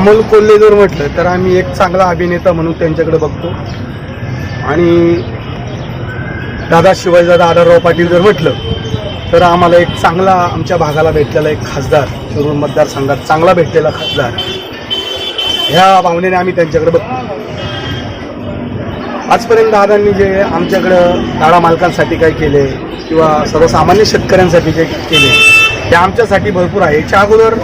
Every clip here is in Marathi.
अमोल कोल्हे जर म्हटलं तर आम्ही एक चांगला अभिनेता म्हणून त्यांच्याकडे बघतो. आणि दादा शिवाजीदादा आढळराव पाटील जर म्हटलं तर आम्हाला एक चांगला आमच्या भागाला भेटलेला एक खासदार शिरूर मतदारसंघात चांगला भेटलेला खासदार. ह्या भावनेने आम्ही त्यांच्याकडे बघतो. आजपर्यंत दादांनी जे आमच्याकडं दाडा मालकांसाठी काय केले किंवा सर्वसामान्य शेतकऱ्यांसाठी जे केले ते आमच्यासाठी भरपूर आहे. याच्या अगोदर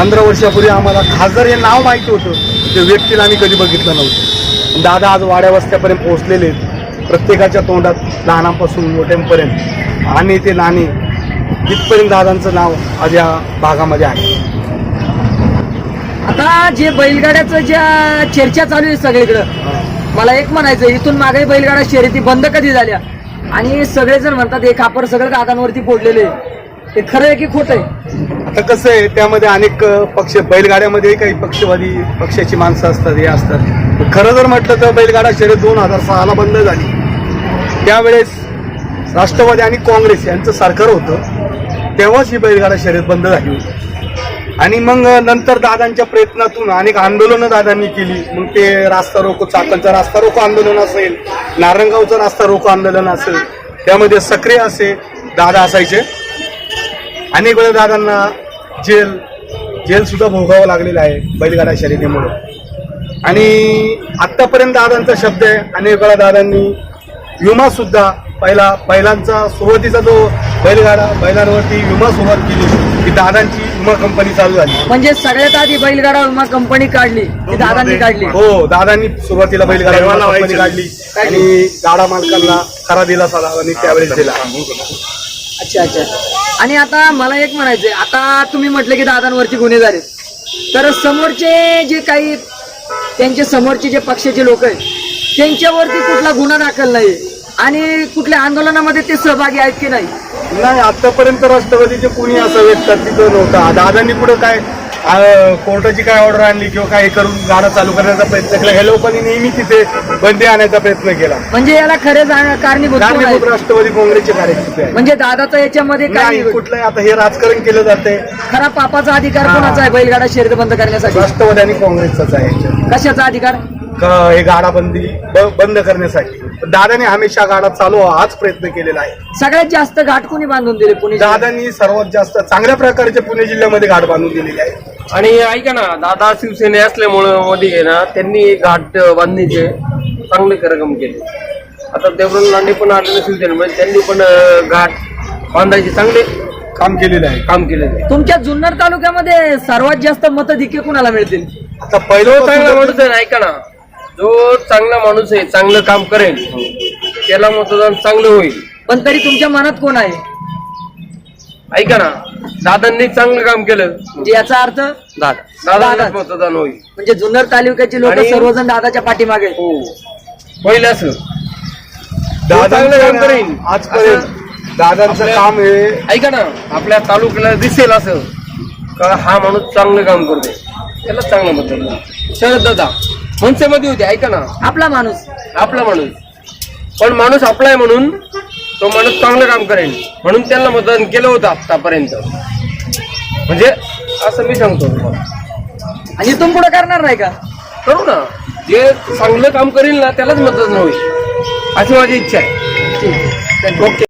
पंधरा वर्षापूर्वी आम्हाला खासदार हे नाव माहिती होतं. ते व्यक्तीला आम्ही कधी बघितलं नव्हतं. दादा आज वाड्या वस्त्यापर्यंत पोहोचलेले आहेत. प्रत्येकाच्या तोंडात लहानापासून मोठ्यांपर्यंत. आणि ते नाणे इथपर्यंत दादांचं नाव आज या भागामध्ये आहे. आता जे बैलगाड्याचं ज्या चर्चा चालू आहे सगळीकडं मला एक म्हणायचं इथून मागे बैलगाडा शर्यती बंद कधी झाल्या? आणि सगळेजण म्हणतात हे खापर सगळं कागांवरती फोडलेले आहे. हे खरं आहे की खोटं आहे? आता कसं आहे त्यामध्ये अनेक पक्ष बैलगाड्यामध्ये काही पक्षवादी पक्षाची माणसं असतात हे असतात. खरं जर म्हटलं तर बैलगाडा शर्यत दोन हजार सहाला बंद झाली. त्यावेळेस राष्ट्रवादी आणि काँग्रेस यांचं सरकार होतं तेव्हाच ही बैलगाडा शर्यत बंद झाली होती. आणि मग नंतर दादांच्या प्रयत्नातून अनेक आंदोलनं दादांनी केली. मग ते रास्ता रोको चाकणचं रास्ता रोको आंदोलन असेल नारंगावचं रास्ता रोको आंदोलन असेल त्यामध्ये सक्रिय असे दादा असायचे. अनेक वेळा दादांना जेल जेल सुद्धा भोगावं लागलेलं आहे बैलगाडा शर्यतीमुळे. आणि आतापर्यंत दादांचा शब्द आहे अनेक वेळा दादांनी विमा सुद्धा पहिला पहिल्यांचा सुरुवातीचा जो बैलगाडा बैलांवरती विमा सुरुवात केली की दादांची विमा कंपनी चालू झाली. म्हणजे सगळ्यात आधी बैलगाडा विमा कंपनी काढली दादांनी काढली. हो दादांनी सुरुवातीला बैलगाडा विमा कंपनी काढली आणि गाडा मालकांना खरा दिला साला आणि त्यावेळेस दिला. अच्छा अच्छा. आणि आता मला एक म्हणायचंय. आता तुम्ही म्हटले की दादांवरती गुन्हे झाले. तर समोरचे जे काही त्यांचे समोरचे जे पक्षाचे लोक आहेत त्यांच्यावरती कुठला गुन्हा दाखल नाही. आणि कुठल्या आंदोलनामध्ये ते सहभागी आहेत की नाही? नाही आतापर्यंत राष्ट्रवादीचे कुणी असं व्यक्त तिथं नव्हता. दादांनी पुढे काय कोर्टाची काय ऑर्डर आणली किंवा काय करून गाडा चालू करण्याचा प्रयत्न केला ह्या लोकांनी नेहमी तिथे बंदी आणायचा प्रयत्न केला म्हणजे याला खरे कारणीभूत कोण कारणीभूत आहेत? राष्ट्रवादी काँग्रेसचे कार्यकर्ते आहेत. म्हणजे दादाचं याच्यामध्ये नाही काय कुठलंही आता हे राजकारण केलं जाते खरा पापाचा अधिकार हा. कोणाचा आहे बैलगाडा शर्यत बंद करण्यासाठी राष्ट्रवादी आणि काँग्रेसचाच आहे. कशाचा अधिकार क- हे गाडा बंदी ब- बंद करण्यासाठी दादाने हमेशा गाडा चालू हाच प्रयत्न केलेला आहे. सगळ्यात जास्त घाट कोणी बांधून दिले? पुणे? दादांनी सर्वात जास्त चांगल्या प्रकारचे पुणे जिल्ह्यामध्ये घाट बांधून दिलेले आहे आणि ऐका ना दादा शिवसेने असल्यामुळं मध्ये आहे ना त्यांनी घाट बांधणीचे चांगले कार्यक्रम केले. आता देवरण लांडे पण आले ना शिवसेनेमध्ये त्यांनी पण अं, घाट बांधायचे चांगले काम केलेलं आहे. काम केलेले तुमच्या जुन्नर तालुक्यामध्ये सर्वात जास्त मतधिके कुणाला मिळतील? आता पहिलं ऐका ना. जो चांगला माणूस आहे चांगलं काम करेल त्याला मतदान चांगलं होईल. पण तरी तुमच्या मनात कोण आहे? ऐका ना दादांनी चांगलं काम केलं. म्हणजे याचा अर्थ दादा. दादांनाच मतदान होईल. म्हणजे जुन्नर तालुक्याचे लोक आणि- सर्वजण दादाच्या पाठीमागे आहेत. हो. पहिलं असं. चांगलं काम करेन. आजपर्यंत दादांचं आपल्या- काम हे ऐका ना आपल्या तालुक्याला दिसेल असं. का हा माणूस चांगलं काम करतो त्याला चांगलं मतदान. शरद दादा. मनसेमध्ये होते ऐका ना. आपला माणूस. आपला माणूस. पण माणूस आपला आहे म्हणून तो माणूस चांगलं काम करेल म्हणून त्यांना मतदान केलं होतं आतापर्यंत म्हणजे असं मी सांगतो. आणि इथून पुढे करणार नाही का? करू ना. जे चांगलं काम करेल ना त्यालाच मतदान होईल. अशी माझी इच्छा आहे. ओके.